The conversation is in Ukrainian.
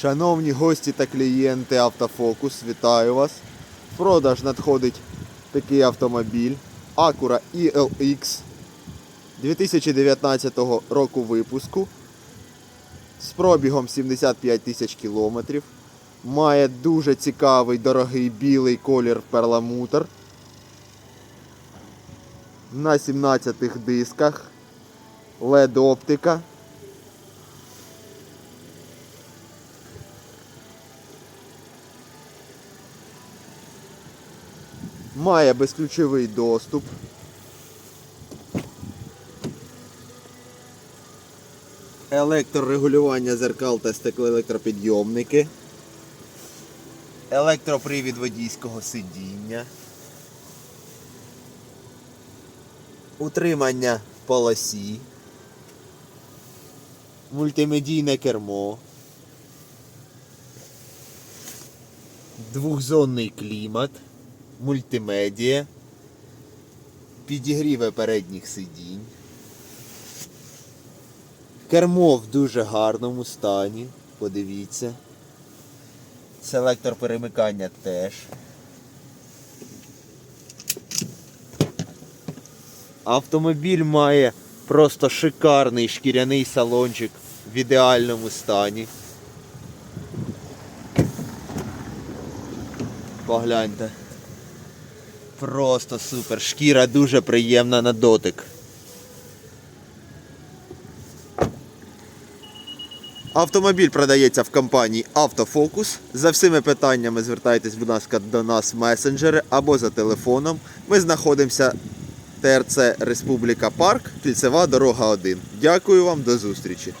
Шановні гості та клієнти Автофокус, вітаю вас. В продаж надходить такий автомобіль Acura ELX 2019 року випуску з пробігом 75 тисяч кілометрів. Має дуже цікавий дорогий білий колір перламутр. На 17 дисках. LED оптика. Має безключовий доступ. Електрорегулювання зеркал та стеклоелектропідйомники. Електропривід водійського сидіння. Утримання в полосі. Мультимедійне кермо. Двохзонний клімат. Мультимедіа. Підігріве передніх сидінь. Кермо в дуже гарному стані. Подивіться. Селектор перемикання теж. Автомобіль має просто шикарний шкіряний салончик в ідеальному стані. Погляньте. Просто супер. Шкіра дуже приємна на дотик. Автомобіль продається в компанії Автофокус. За всіми питаннями звертайтесь, будь ласка, до нас в месенджери або за телефоном. Ми знаходимося ТРЦ Республіка Парк, кільцева дорога 1. Дякую вам, до зустрічі.